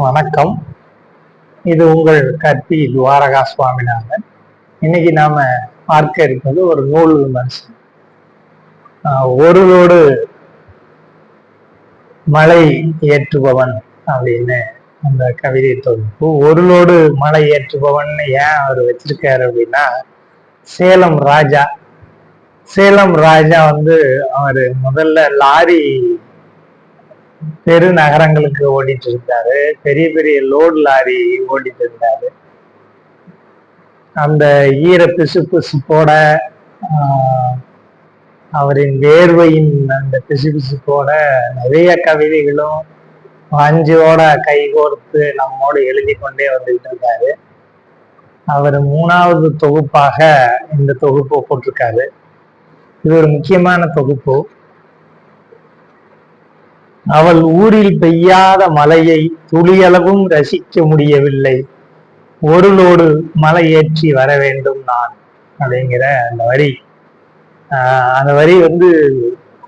வணக்கம். இது உங்கள் கற்பி துவாரகா சுவாமிநாதன் இன்னைக்கு நாம பார்க்க இருப்பது ஒரு நூல் விமர்சனம். ஒருவரோடு மலை ஏற்றுபவன் அப்படின்னு அந்த கவிதை தொகுப்பு. ஒருளோடு மலை ஏற்றுபவன் ஏன் அவர் வச்சிருக்காரு அப்படின்னா சேலம் ராஜா. சேலம் ராஜா வந்து அவர் முதல்ல லாரி பெருநகரங்களுக்கு ஓடிட்டு இருந்தாரு. பெரிய பெரிய லோட் லாரி ஓடிட்டு இருந்தாரு. அந்த ஈர பிசு பிசுப்போட அவரின் வேர்வையின் அந்த பிசு பிசுப்போட நிறைய கவிதைகளும் வாஞ்சியோட கைகோர்த்து நம்மோடு எழுதி கொண்டே வந்துகிட்டு இருந்தாரு அவர் மூணாவது தொகுப்பாக இந்த தொகுப்பு போட்டிருக்காரு. இது ஒரு முக்கியமான தொகுப்பு. அவள் ஊரில் பெய்யாத மலையை துளியளவும் ரசிக்க முடியவில்லை. ஒருளோடு மலை ஏற்றி வர வேண்டும் நான் அப்படிங்கிற அந்த வரி. ஆஹ் அந்த வரி வந்து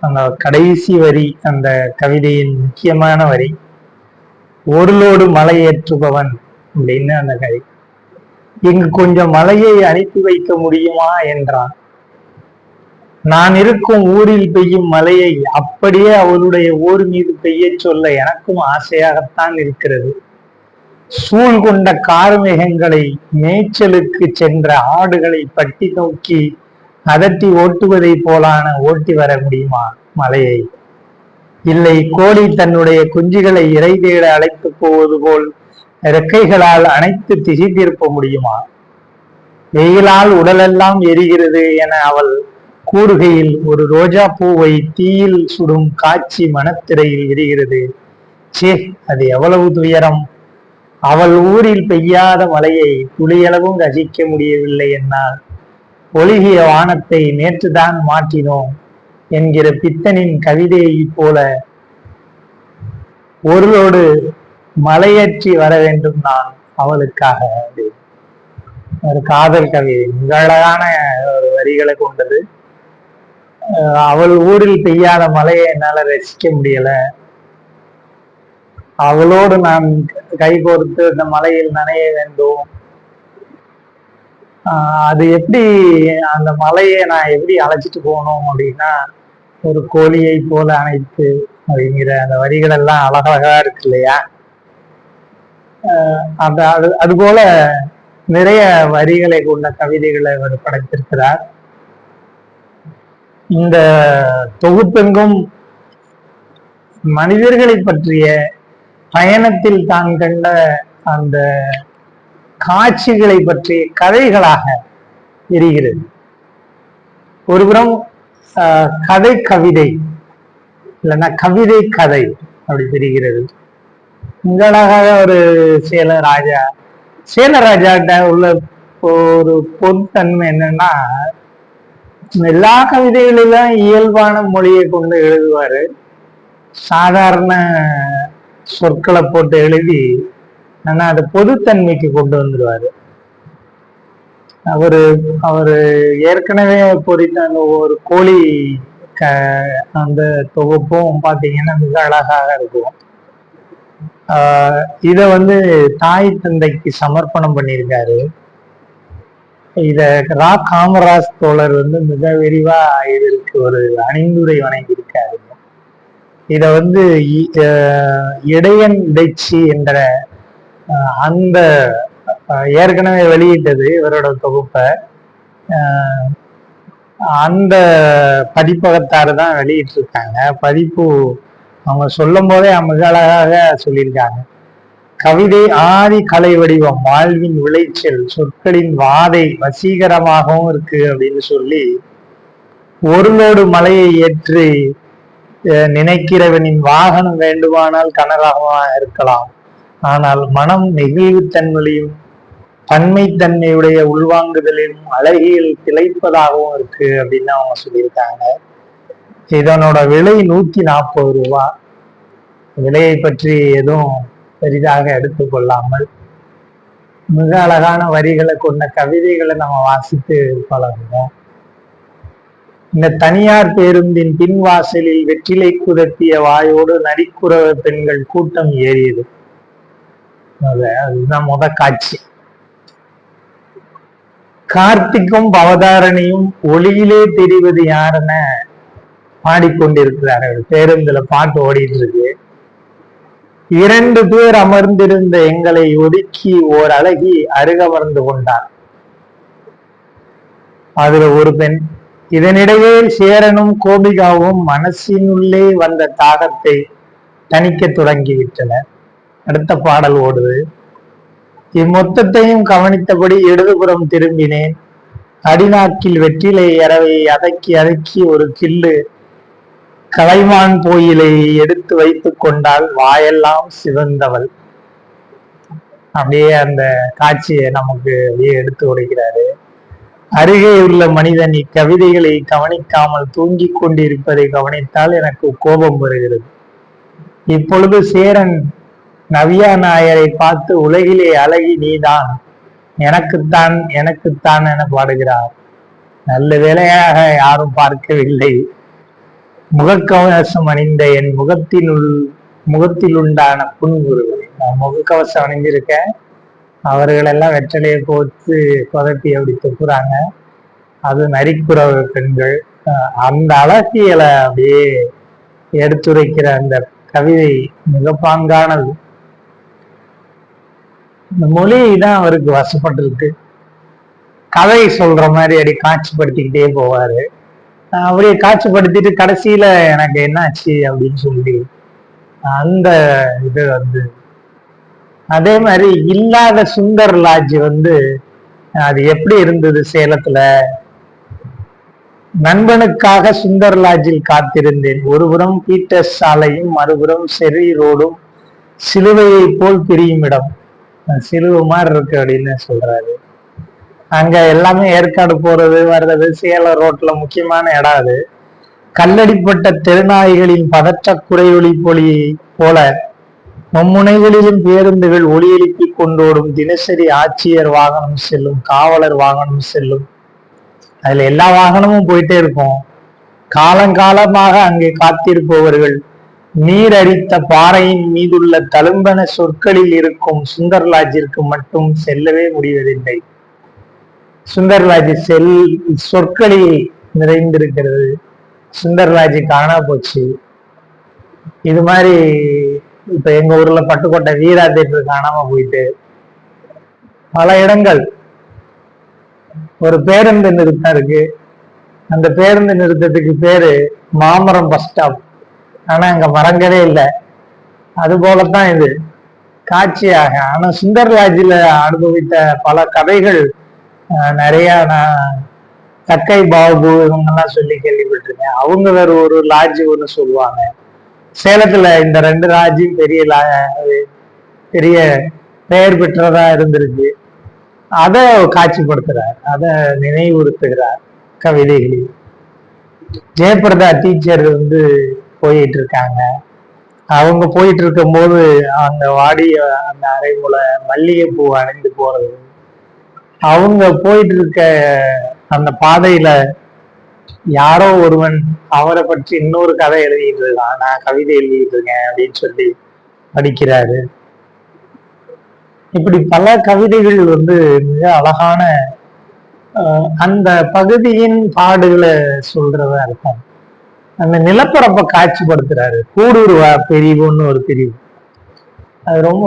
அந்த கடைசி வரி அந்த கவிதையின் முக்கியமான வரி. ஒருளோடு மலை ஏற்றுபவன் அப்படின்னு அந்த கவி. இங்கு கொஞ்சம் மலையை அனுப்பி வைக்க முடியுமா என்றான். நான் இருக்கும் ஊரில் பெய்யும் மலையை அப்படியே அவளுடைய ஊர் மீது பெய்யச் சொல்ல எனக்கும் ஆசையாகத்தான் இருக்கிறது. சூழ் கொண்ட கார்மேகங்களை மேய்ச்சலுக்கு சென்ற ஆடுகளை பட்டி நோக்கி அதட்டி ஓட்டுவதை போலான ஓட்டி வர முடியுமா மலையை இல்லை கோழி தன்னுடைய குஞ்சுகளை இறை தேட அழைத்து போவது போல் இறக்கைகளால் அனைத்து திசை திருப்ப முடியுமா? வெயிலால் உடலெல்லாம் எரிகிறது என அவள் கூடுகையில் ஒரு ரோஜா பூவை தீயில் சுடும் காட்சி மனத்திரையில் விரிகிறது சே அது எவ்வளவு துயரம். அவள் ஊரில் பெய்யாத மழையை துளியளவும் ரசிக்க முடியவில்லை என்னால். ஒழுகிய வானத்தை நேற்றுதான் மாற்றினோம் என்கிற பித்தனின் கவிதையைப் போல ஒருளோடு மலையேற்றி வர வேண்டும் நான் அவளுக்காக ஒரு காதல் கவிதை. மிக அழகான ஒரு வரிகளை கொண்டது. அவள் ஊரில் பெய்யாத மழையை என்னால ரசிக்க முடியல. அவளோடு நான் கைகோர்த்து இந்த மலையில் நனைய வேண்டும். ஆஹ் அது எப்படி அந்த மலையை நான் எப்படி அழைச்சிட்டு போகணும் அப்படின்னா ஒரு கோழியை போல அணைத்து அப்படிங்கிற அந்த வரிகள் எல்லாம் அழகழகா இருக்கு இல்லையா? அந்த அது அது போல நிறைய வரிகளை கொண்ட கவிதைகளை அவர் படைத்திருக்கிறார். இந்த தொகுப்பெங்கும் மனிதர்களை பற்றிய பயணத்தில் தான் கண்ட அந்த காட்சிகளை பற்றிய கதைகளாக எரிகிறது. ஒருபுறம் கதை கவிதை இல்லைன்னா கவிதை கதை அப்படி தெரிகிறது. உங்களாக அழகாக ஒரு சேல ராஜா உள்ள ஒரு பொதுத்தன்மை என்னன்னா எல்லா கவிதைகளிலும் இயல்பான மொழியை கொண்டு எழுதுவாரு. சாதாரண சொற்களை போட்டு எழுதி ஆனா அதை பொதுத்தன்மைக்கு கொண்டு வந்துடுவாரு. அவரு அவரு ஏற்கனவே பொறித்த அந்த ஒரு கோழி க அந்த தொகுப்பும் பாத்தீங்கன்னா மிக அழகாக இருக்கும். இதை வந்து தாய் தந்தைக்கு சமர்ப்பணம் பண்ணியிருக்காரு. இத ரா காமராஜ் தோழர் வந்து மிக விரிவா இதற்கு ஒரு அணிந்துரை வணங்கியிருக்காரு. இத வந்து இடையன் இடைச்சி என்ற அந்த ஏற்கனவே வெளியிட்டது இவரோட தொகுப்பை. அந்த பதிப்பகத்தாரு தான் வெளியிட்டிருக்காங்க. பதிப்பு அவங்க சொல்லும் போதே மிக அழகாக சொல்லியிருக்காங்க. கவிதை ஆதி கலை வடிவம் வாழ்வின் விளைச்சல் சொற்களின் வாதை வசீகரமாகவும் இருக்கு அப்படின்னு சொல்லி ஒருளோடு மலையை ஏற்றி அஹ், நினைக்கிறவனின் வாகனம் வேண்டுமானால் கனரகமா இருக்கலாம். ஆனால் மனம் நெகிழ்வுத்தன்மையும் பன்மைத்தன்மையுடைய உள்வாங்குதலிலும் அழகியல் திளைப்பதாகவும் இருக்கு அப்படின்னு அவங்க சொல்லியிருக்காங்க. இதனோட விலை நூத்தி நாற்பது ரூபா. விலையை பற்றி எதுவும் பெரிதாக எடுத்துக்கொள்ளாமல் மிக அழகான வரிகளை கொண்ட கவிதைகளை நம்ம வாசித்து பழகுவோம். இந்த தனியார் பேருந்தின் பின்வாசலில் வெற்றிலை குதத்திய வாயோடு நரிக்குறவ பெண்கள் கூட்டம் ஏறியது. அதுதான் முத காட்சி. கார்த்திக்கும் பவதாரணியும் ஒளியிலே தெரிவது யாருன்னு பாடிக்கொண்டிருக்கிறார்கள். பேருந்துல பாட்டு ஓடிட்டு இருக்கு. இரண்டு பேர் அமர்ந்திருந்த எங்களை ஒதுக்கி ஓர் அழகி அருகமர்ந்து கொண்டார். அதுல ஒரு பெண் இதனிடையே சேரனும் கோபிகாவும் மனசினுள்ளே வந்த தாகத்தை தணிக்க தொடங்கிவிட்டனர். அடுத்த பாடல் ஓடுது. இம்மொத்தத்தையும் கவனித்தபடி இடதுபுறம் திரும்பினேன். அடிநாக்கில் வெற்றிலை இரவை அதக்கி அதக்கி ஒரு கில்லு கலைமான் போயிலை எடுத்து வைத்துக் கொண்டால் வாயெல்லாம் சிவந்தவள். அப்படியே அந்த காட்சியை நமக்கு அப்படியே எடுத்து உடைக்கிறாரு அருகே உள்ள மனிதன் இக்கவிதைகளை கவனிக்காமல் தூங்கிக் கொண்டிருப்பதை கவனித்தால் எனக்கு கோபம் வருகிறது. இப்பொழுது சேரன் நவ்யா நாயரை பார்த்து உலகிலே அழகி நீதான் எனக்குத்தான் எனக்குத்தான் என பாடுகிறார். நல்ல வேலையாக யாரும் பார்க்கவில்லை. முகக்கவசம் அணிந்த என் முகத்தினுள் முகத்தில் உண்டான புன்முறுவலை நான் முகக்கவசம் அணிஞ்சிருக்கேன் அவர்களெல்லாம் வெற்றலையை போத்து கொதப்பி அப்படி துப்புறாங்க அது நரிக்குறவு பெண்கள். அந்த அழகியலை அப்படியே எடுத்துரைக்கிற அந்த கவிதை மிகப்பாங்கானது. இந்த மொழி தான் அவருக்கு வசப்பட்டிருக்கு. கதை சொல்ற மாதிரி அப்படி காட்சிப்படுத்திக்கிட்டே போவாரு. அப்படியே காட்சிப்படுத்திட்டு கடைசியில எனக்கு என்னாச்சு அப்படின்னு சொல்லி அந்த இது வந்து அதே மாதிரி இல்லாத சுந்தர் லாட்ஜ் வந்து அது எப்படி இருந்தது சேலத்துல? நண்பனுக்காக சுந்தர் லாட்ஜில் காத்திருந்தேன். ஒருபுறம் பீட்டர் சாலையும் மறுபுறம் செரி ரோடும் சிலுவையை போல் பிரியும் இடம். சிலுவை மாதிரி இருக்கு அப்படின்னு சொல்றாரு. அங்க எல்லாமே ஏற்காடு போறது வர்றது சேலம் ரோட்ல முக்கியமான இடம் அது. கல்லடிப்பட்ட தெருநாய்களின் பதற்ற குறையொளி பொலி போல மும்முனைகளிலும் பேருந்துகள் ஒளி எழுப்பி கொண்டோடும் தினசரி ஆட்சியர் வாகனம் செல்லும் காவலர் வாகனம் செல்லும். அதுல எல்லா வாகனமும் போயிட்டே இருக்கும். காலங்காலமாக அங்கே காத்திருப்பவர்கள் நீர் அரித்த பாறையின் மீதுள்ள தழும்பன சொற்களில் இருக்கும் சுந்தர்லாஜிற்கு மட்டும் செல்லவே முடிவதில்லை. சுந்தர்லாஜ் செல் சொற்களில் நிறைந்திருக்கிறது. சுந்தர்லாஜி காணா போச்சு. இது மாதிரி இப்ப எங்க ஊர்ல பட்டுக்கோட்டை வீரா தேட்டர் காணாம போயிட்டு பல இடங்கள். ஒரு பேருந்து நிறுத்தம் இருக்கு. அந்த பேருந்து நிறுத்தத்துக்கு பேரு மாமரம் பஸ் ஸ்டாப். ஆனா அங்க மரங்களே இல்லை. அது போலத்தான் இது. காட்சியாக ஆனா சுந்தர்ராஜில அனுபவித்த பல கதைகள் நிறைய நான் தக்கை பாபு இவங்கெல்லாம் சொல்லி கேள்விப்பட்டிருக்கேன். அவங்க வேற ஒரு லாட்ஜ் ஒன்று சொல்லுவாங்க. சேலத்துல இந்த ரெண்டு லாட்ஜும் பெரிய பெரிய பெயர் பெற்றதா இருந்திருக்கு. அதை காட்சிப்படுத்துறார். அதை நினைவுறுத்துகிறார் கவிதைகளில் ஜெயபிரதா டீச்சர் வந்து போயிட்டு இருக்காங்க அவங்க போயிட்டு இருக்கும்போது அந்த வாடிய அந்த அரைமுல மல்லிகைப்பூ அணிந்து போறது அவங்க போயிட்டு இருக்க அந்த பாதையில யாரோ ஒருவன் அவரை பற்றி இன்னொரு கதை எழுதிட்டு இருக்கான். நான் கவிதை எழுதிட்டு இருக்கேன் அப்படின்னு சொல்லி படிக்கிறாரு. இப்படி பல கவிதைகள் வந்து மிக அழகான அந்த பகுதியின் பாடுகளை சொல்றதா இருக்கும் அந்த நிலப்பரப்பை காட்சிப்படுத்துறாரு. கூடுருவா பிரிவுன்னு ஒரு பிரிவு. அது ரொம்ப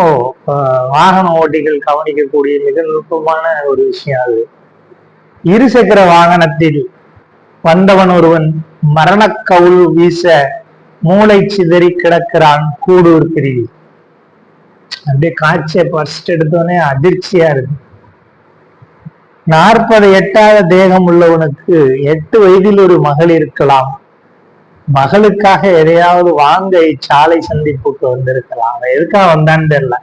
வாகன ஓட்டிகள் கவனிக்கக்கூடிய மிக நுட்பமான ஒரு விஷயம் அது. இருசக்கர வாகனத்தில் வந்தவன் ஒருவன் மரணக்கவுள் வீச மூளை சிதறி கிடக்கிறான் கூடூர் பிரிவு. அப்படியே காட்சியை ஃபர்ஸ்ட் எடுத்தோடனே அதிர்ச்சியா இருக்கு. நாற்பது எட்டாத தேகம் உள்ளவனுக்கு எட்டு வயதில் ஒரு மகள் இருக்கலாம். மகளுக்காக எதையாவது வாங்க இச்சாலை சந்திப்புக்கு வந்திருக்கலாம். அவன் எதுக்காக வந்தான்னு தெரியல.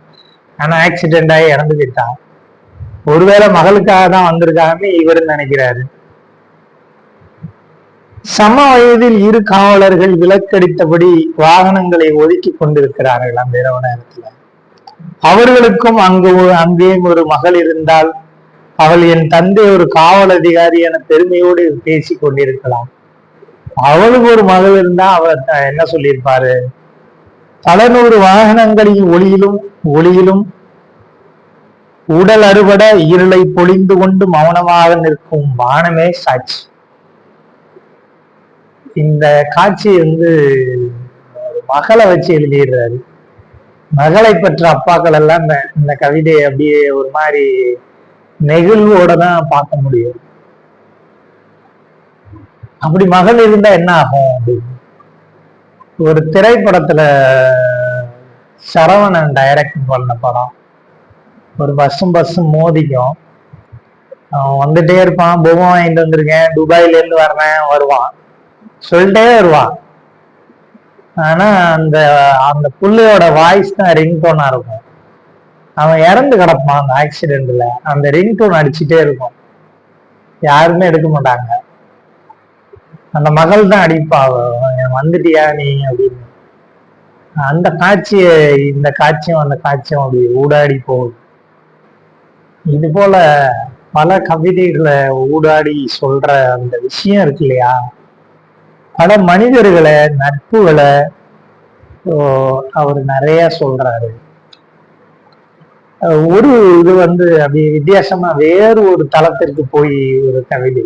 ஆனா ஆக்சிடென்ட் ஆகி இறந்து போயிட்டான். ஒருவேளை மகளுக்காக தான் வந்திருக்காங்கன்னு இவர் நினைக்கிறாரு. சம வயதில் இரு காவலர்கள் விலக்கடித்தபடி வாகனங்களை ஒதுக்கி கொண்டிருக்கிறார்கள் அந்த இரவு நேரத்துல. அவர்களுக்கும் அங்கு அங்கேயும் ஒரு மகள் இருந்தால் அவள் என் தந்தை ஒரு காவல் அதிகாரி என பெருமையோடு பேசி கொண்டிருக்கலாம். அவளுக்கு ஒரு மகள் இருந்தா அவர் என்ன சொல்லியிருப்பாரு? பல நூறு வாகனங்களின் ஒளியிலும் ஒளியிலும் உடல் அறுபட இருளை பொழிந்து கொண்டு மௌனமாக நிற்கும் வானமே சாட்சி. இந்த காட்சி வந்து மகளை வச்சு எழுதிடுறாரு. மகளை பெற்ற அப்பாக்கள் எல்லாம் இந்த இந்த கவிதையை அப்படியே ஒரு மாதிரி நெகிழ்வோட தான் பார்க்க முடியும். அப்படி மகள் இருந்தா என்ன ஆகும்? அப்படின்னு ஒரு திரைப்படத்துல சரவணன் டைரக்ட் பண்ண படம். ஒரு பஸ்ஸும் பஸ்ஸும் மோதிக்கும். அவன் வந்துட்டே இருப்பான். பொம்மை வாங்கிட்டு வந்திருக்கேன். துபாயில இருந்து வர்றேன். வருவான். சொல்லிட்டே வருவான். ஆனா அந்த அந்த புள்ளையோட வாய்ஸ் தான் ரிங்டோனா இருக்கும். அவன் இறந்து கிடப்பான் அந்த ஆக்சிடென்ட்ல அந்த ரிங்டோன் அடிச்சுட்டே இருக்கும். யாருமே எடுக்க மாட்டாங்க. அந்த மகள் தான் அடிப்பா. வந்துட்டியா நீ? அப்படின்னு. அந்த காட்சியை இந்த காட்சியும் அந்த காட்சியும் அப்படி ஊடாடி போகுது. இது போல பல கவிதைகளை ஊடாடி சொல்ற அந்த விஷயம் இருக்கு இல்லையா? பல மனிதர்களை நட்புகளை ஓ, அவர் நிறைய சொல்றாரு. ஒரு இது வந்து அப்படி வித்தியாசமா வேறு ஒரு தளத்திற்கு போய் ஒரு கவிதை.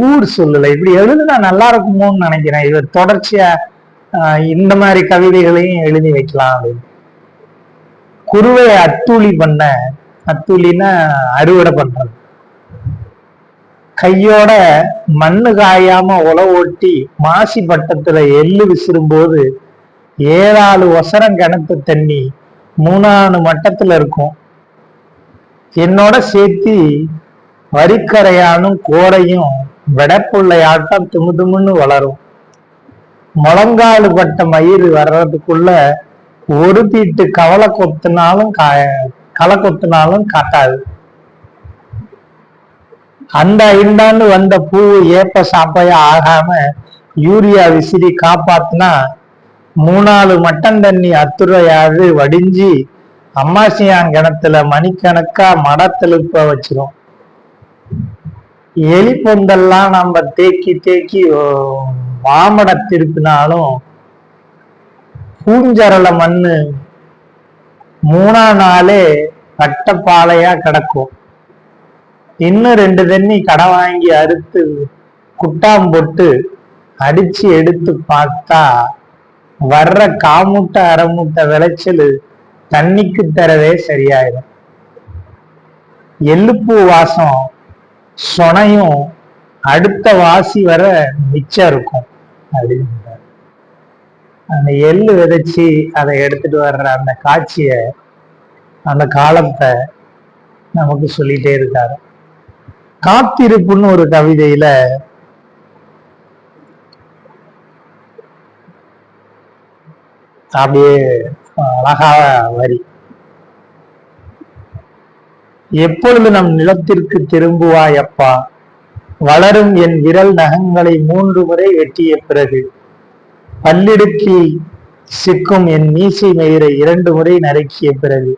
ஊர் சொல்லல. இப்படி எழுதுனா நல்லா இருக்குமோன்னு நினைக்கிறேன். இவர் தொடர்ச்சியா இந்த மாதிரி கவிதைகளையும் எழுதி வைக்கலாம் அப்படின்னு. குருவை அத்தூளி பண்ண அத்தூளின்னா அறுவடை பண்றது. கையோட மண்ணு காயாம உல ஓட்டி மாசி பட்டத்துல எள்ளு விசிறும்போது ஏழாலு ஒசரம் கிணத்து தண்ணி மூணாலு மட்டத்துல இருக்கும். என்னோட சேர்த்து வரிக்கரையானும் கோடையும் வெடப்புள்ளையாட்டம் துமு துமுன்னு வளரும். முழங்காலு பட்ட மயிர் வர்றதுக்குள்ள ஒரு தீட்டு கவலை கொத்துனாலும் கா களை கொத்துனாலும் காட்டாது. அந்த ஐந்தாண்டு வந்த பூ ஏப்ப சாப்பையா ஆகாம யூரியா விசிறி காப்பாத்துனா மூணாலு மட்டன் தண்ணி அத்துறையாது வடிஞ்சி அம்மாசியான் கிணத்துல மணிக்கணக்கா மடத்தெழுப்ப வச்சிரும். எலி பொந்தெல்லாம் நம்ம தேக்கி தேக்கி ஓ, மாமட திருப்பினாலும் பூஞ்சரல மண்ணு மூணா நாளே கட்டப்பாலையா கிடக்கும். இன்னும் ரெண்டு தண்ணி கடை வாங்கி அறுத்து குட்டாம் போட்டு அடிச்சு எடுத்து பார்த்தா வர்ற காமுட்டை அரைமுட்டை விளைச்சல் தண்ணிக்கு தரவே சரியாயிடும் எள்ளுப்பூ வாசம் சொனையும் அடுத்த வாசி வர மிச்சம் இருக்கும் அப்படின்னு அந்த எள்ளு விதைச்சு அதை எடுத்துட்டு வர்ற அந்த காட்சிய அந்த காலத்தை நமக்கு சொல்லிட்டே இருக்காரு. காத்திருப்புன்னு ஒரு கவிதையில அப்படியே அழகா வரி. எப்பொழுது நம் நிலத்திற்கு திரும்புவாய் அப்பா வளரும் என் விரல் நகங்களை மூன்று முறை வெட்டிய பிறகு பல்லிடுக்கி சிக்கும் என் மீசை மயிரை இரண்டு முறை நறுக்கிய பிறகு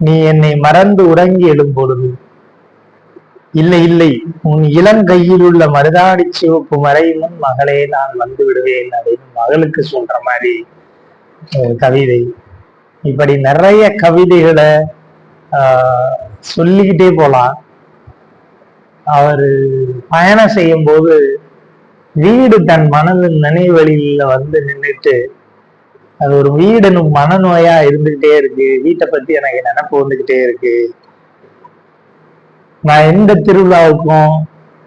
நீ என்னை மறந்து உறங்கி எழும்பொழுது. இல்லை இல்லை உன் இளங்கையில் உள்ள மருதாடி சிவப்பு மறையும் மகளே நான் வந்து விடுவேன் அப்படின்னு மகளுக்கு சொல்ற மாதிரி. கவிதை. இப்படி நிறைய கவிதைகளை ஆஹ், சொல்லிக்கிட்டே போலாம். அவர் பயணம் செய்யும் போது வீடு தன் மனதின் நினைவழியில வந்து நின்றுட்டு அது ஒரு வீடுன்னு மனநோயா இருந்துகிட்டே இருக்கு. வீட்டை பத்தி எனக்கு நினைப்பு வந்துகிட்டே இருக்கு. நான் எந்த திருவிழாவுக்கும்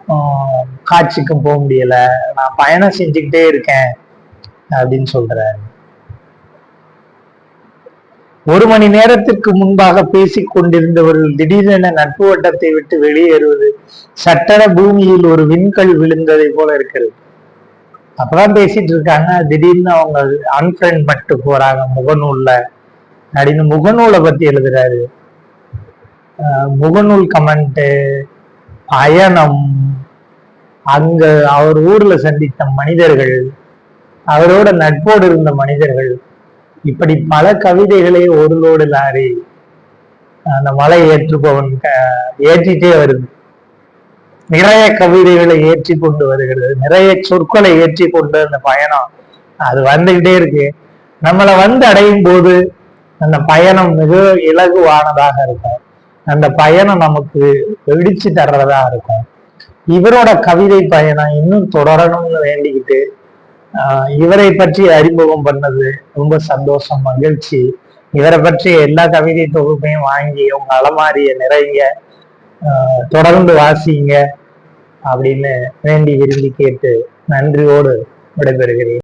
ஆஹ், காட்சிக்கும் போக முடியல. நான் பயணம் செஞ்சுக்கிட்டே இருக்கேன் அப்படின்னு சொல்றாரு. ஒரு மணி நேரத்திற்கு முன்பாக பேசிக் கொண்டிருந்தவர்கள் திடீரென நட்பு வட்டத்தை விட்டு வெளியேறுவது சட்டன பூமியில் ஒரு விண்கல் விழுந்ததை போல இருக்கிறது. அப்பதான் பேசிட்டு இருக்காங்க. திடீர்னு அவங்க அன்ஃப்ரெண்ட் பட்டு போறாங்க. முகநூல்ல. அப்படின்னு முகநூலை பத்தி எழுதுறாரு. முகநூல் கமெண்ட் அயனம் அங்க அவர் ஊர்ல சந்தித்த மனிதர்கள் அவரோட நட்போடு இருந்த மனிதர்கள் இப்படி பல கவிதைகளை ஒரு லோடு லாரி அந்த மலை ஏற்றுபவன் ஏற்றிட்டே வருது. நிறைய கவிதைகளை ஏற்றி கொண்டு வருகிறது. நிறைய சொற்களை ஏற்றி கொண்டு அந்த பயணம் அது வந்துகிட்டே இருக்கு. நம்மளை வந்து அடையும் போது அந்த பயணம் மிக இலகுவானதாக இருக்கும். அந்த பயணம் நமக்கு வெடிச்சு தர்றதா இருக்கும். இவரோட கவிதை பயணம் இன்னும் தொடரணும்னு வேண்டிக்கிட்டு இவரை பற்றி அறிமுகம் பண்ணது ரொம்ப சந்தோஷம் மகிழ்ச்சி. இவரை பற்றி எல்லா கவிதை தொகுப்பையும் வாங்கி உங்க அலமாரிய நிறைய தொடர்ந்து வாசிங்க அப்படின்னு வேண்டி விரும்பி கேட்டு நன்றியோடு விடைபெறுகிறேன்.